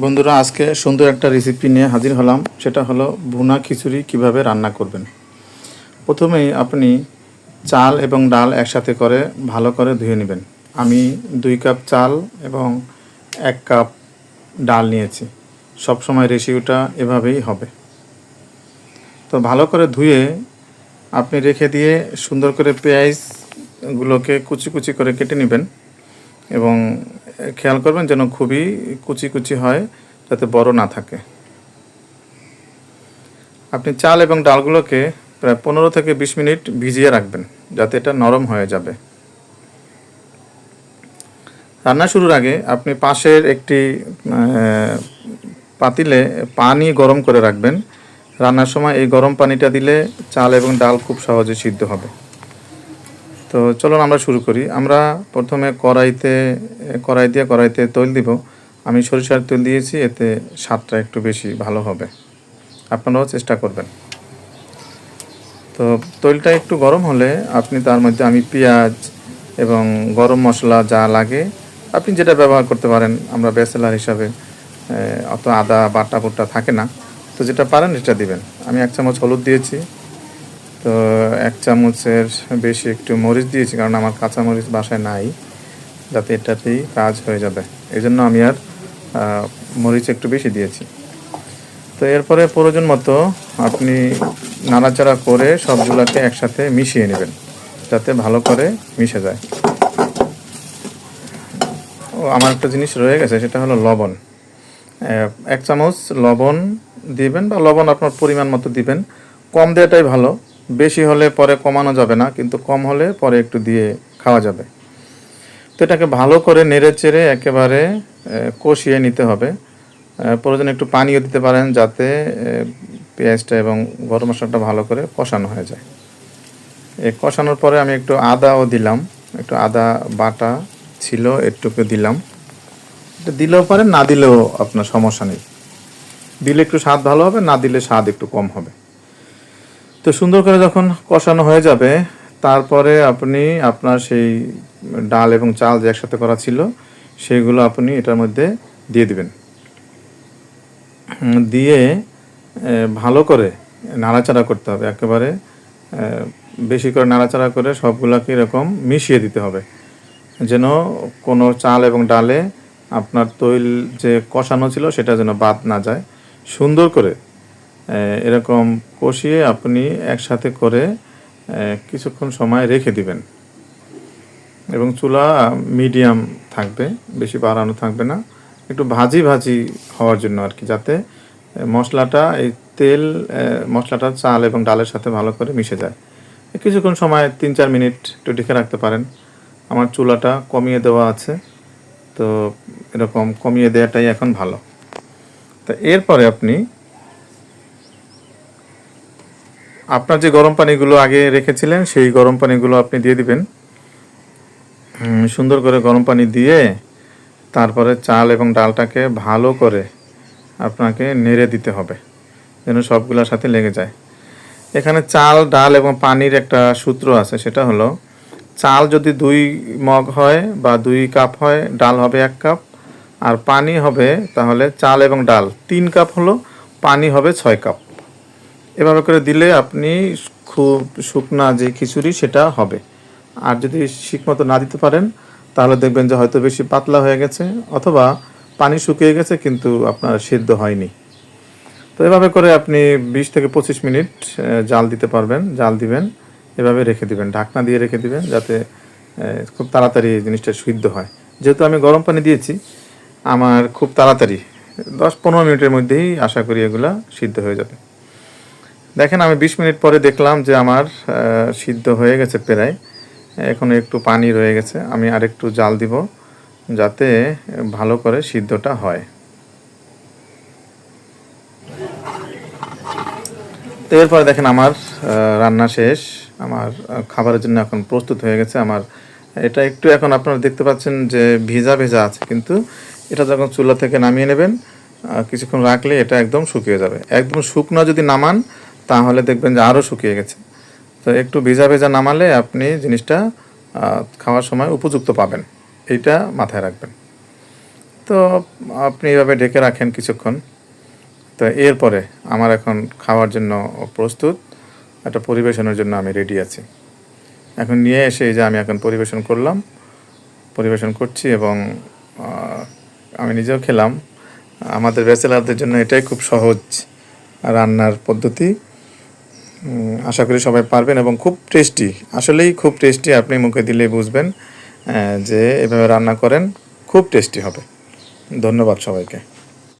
বন্ধুরা, আজকে সুন্দর একটা রেসিপি নিয়ে হাজির হলাম। সেটা হলো ভুনা খিচুড়ি কীভাবে রান্না করবেন। প্রথমেই আপনি চাল এবং ডাল একসাথে করে ভালো করে ধুয়ে নেবেন। আমি দুই কাপ চাল এবং এক কাপ ডাল নিয়েছি। সব সময় রেশিওটা এভাবেই হবে। তো ভালো করে ধুয়ে আপনি রেখে দিয়ে সুন্দর করে পেঁয়াজগুলোকে কুচি কুচি করে কেটে নেবেন এবং খেয়াল করবেন যেন খুবই কুচি কুচি হয়, যাতে বড় না থাকে। আপনি চাল এবং ডালগুলোকে প্রায় পনেরো থেকে বিশ মিনিট ভিজিয়ে রাখবেন, যাতে এটা নরম হয়ে যাবে। রান্না শুরুর আগে আপনি পাশের একটি পাতিলে পানি গরম করে রাখবেন। রান্নার সময় এই গরম পানিটা দিলে চাল এবং ডাল খুব সহজে সিদ্ধ হবে। তো চলুন আমরা শুরু করি। আমরা প্রথমে কড়াইতে, কড়াই দিয়ে কড়াইতে তৈল দিব। আমি সরিষার তেল দিয়েছি, এতে স্বাদটা একটু বেশি ভালো হবে। আপনারাও চেষ্টা করবেন। তো তৈলটা একটু গরম হলে আপনি তার মধ্যে আমি পেঁয়াজ এবং গরম মশলা যা লাগে, আপনি যেটা ব্যবহার করতে পারেন, আমরা ব্যাচেলার হিসাবে অত আদা বাটা বুটা থাকে না। তো যেটা পারেন সেটা দিবেন। আমি এক চামচ হলুদ দিয়েছি। তো এক চামচের বেশি একটু মরিচ দিয়েছি, কারণ আমার কাঁচা মরিচ বাসায় নাই। যাতে এটাতেই কাজ হয়ে যাবে। এই জন্য আমি আর মরিচ একটু বেশি দিয়েছি। তো এরপরে প্রয়োজন মতো আপনি নাড়াচাড়া করে সবগুলোকে একসাথে মিশিয়ে নেবেন, যাতে ভালো করে মিশে যায়। ও, আমার একটা জিনিস রয়ে গেছে, সেটা হলো লবণ। এক চামচ লবণ দিবেন বা লবণ আপনার পরিমাণ মতো দিবেন। কম দেওয়াটাই ভালো। বেশি হলে পরে কমানো যাবে না, কিন্তু কম হলে পরে একটু দিয়ে খাওয়া যাবে। তো এটাকে ভালো করে নেড়ে চেড়ে একেবারে কষিয়ে নিতে হবে। প্রয়োজনে একটু পানিও দিতে পারেন যাতে পেঁয়াজটা এবং গরম মশলাটা ভালো করে কষানো হয়ে যায়। এই কষানোর পরে আমি একটু আদাও দিলাম। একটু আদা বাটা ছিল একটুকু দিলাম। এটা দিলেও পারেন, না দিলেও আপনার সমস্যা নেই। দিলে একটু স্বাদ ভালো হবে, না দিলে স্বাদ একটু কম হবে। তো সুন্দর করে যখন কষানো হয়ে যাবে, তারপরে আপনি আপনার সেই ডাল এবং চাল যে একসাথে করা ছিল, সেইগুলো আপনি এটার মধ্যে দিয়ে দিবেন। দিয়ে ভালো করে নাড়াচাড়া করতে হবে। একেবারে বেশি করে নাড়াচাড়া করে সবগুলোকে এরকম মিশিয়ে দিতে হবে। যেন কোনো চাল এবং ডালে আপনার তৈল যে কষানো ছিল, সেটা যেন বাদ না যায়। সুন্দর করে এরকম কষিয়ে আপনি একসাথে করে কিছুক্ষণ সময় রেখে দিবেন। এবং চুলা মিডিয়াম থাকবে, বেশি বাড়ানো থাকবে না। একটু ভাজি ভাজি হওয়ার জন্য আর কি, যাতে মশলাটা, এই তেল মশলাটা চাল এবং ডালের সাথে ভালো করে মিশে যায়। কিছুক্ষণ সময় তিন চার মিনিট একটু ঢেকে রাখতে পারেন। আমার চুলাটা কমিয়ে দেওয়া আছে, তো এরকম কমিয়ে দেওয়াটাই এখন ভালো। তা এরপরে আপনি আপনার যে গরম পানিগুলো আগে রেখেছিলেন, সেই গরম পানিগুলো আপনি দিয়ে দিবেন। সুন্দর করে গরম পানি দিয়ে তারপরে চাল এবং ডালটাকে ভালো করে আপনাকে নেড়ে দিতে হবে, যেন সবগুলোর সাথে লেগে যায়। এখানে চাল, ডাল এবং পানির একটা সূত্র আছে, সেটা হলো, চাল যদি দুই মগ হয় বা দুই কাপ হয়, ডাল হবে এক কাপ, আর পানি হবে তাহলে চাল এবং ডাল তিন কাপ হলো, পানি হবে ছয় কাপ। এভাবে করে দিলে আপনি খুব শুকনা যে খিচুড়ি সেটা হবে। আর যদি ঠিকমতো না দিতে পারেন, তাহলে দেখবেন যে হয়তো বেশি পাতলা হয়ে গেছে অথবা পানি শুকিয়ে গেছে কিন্তু আপনার সিদ্ধ হয়নি। তো এভাবে করে আপনি বিশ থেকে পঁচিশ মিনিট জাল দিতে পারবেন, জাল দিবেন, এভাবে রেখে দিবেন, ঢাকনা দিয়ে রেখে দিবেন যাতে খুব তাড়াতাড়ি জিনিসটা সিদ্ধ হয়। যেহেতু আমি গরম পানি দিয়েছি, আমার খুব তাড়াতাড়ি, দশ পনেরো মিনিটের মধ্যেই আশা করি এগুলা সিদ্ধ হয়ে যাবে। দেখেন, আমি বিশ মিনিট পরে দেখলাম যে আমার সিদ্ধ হয়ে গেছে প্রায়। এখন একটু পানি রয়ে গেছে। আমি আরেকটু জাল দিব যাতে ভালো করে সিদ্ধটা হয়। তো এরপরে দেখেন, আমার রান্না শেষ। আমার খাবারের জন্য এখন প্রস্তুত হয়ে গেছে আমার। এটা একটু এখন আপনারা দেখতে পাচ্ছেন যে ভেজা ভেজা আছে, কিন্তু এটা যখন চুলা থেকে নামিয়ে নেবেন কিছুক্ষণ রাখলে এটা একদম শুকিয়ে যাবে। একদম শুকনো যদি নামান তাহলে দেখবেন যে আরও শুকিয়ে গেছে। তো একটু ভেজা ভেজা নামালে আপনি জিনিসটা খাওয়ার সময় উপযুক্ত পাবেন। এইটা মাথায় রাখবেন। তো আপনি এভাবে ঢেকে রাখেন কিছুক্ষণ। তো এরপরে আমার এখন খাওয়ার জন্য প্রস্তুত। একটা পরিবেশনের জন্য আমি রেডি আছি। এখন নিয়ে এসে যে আমি এখন পরিবেশন করলাম। পরিবেশন করছি এবং আমি নিজেও খেলাম। আমাদের ব্যাচেলারদের জন্য এটাই খুব সহজ রান্নার পদ্ধতি। আশা করি সবাই পারবেন এবং খুব টেস্টি, আসলেই খুব টেস্টি আপনি মুখে দিলে বুঝবেন যে এভাবে রান্না করেন, খুব টেস্টি হবে। ধন্যবাদ সবাইকে।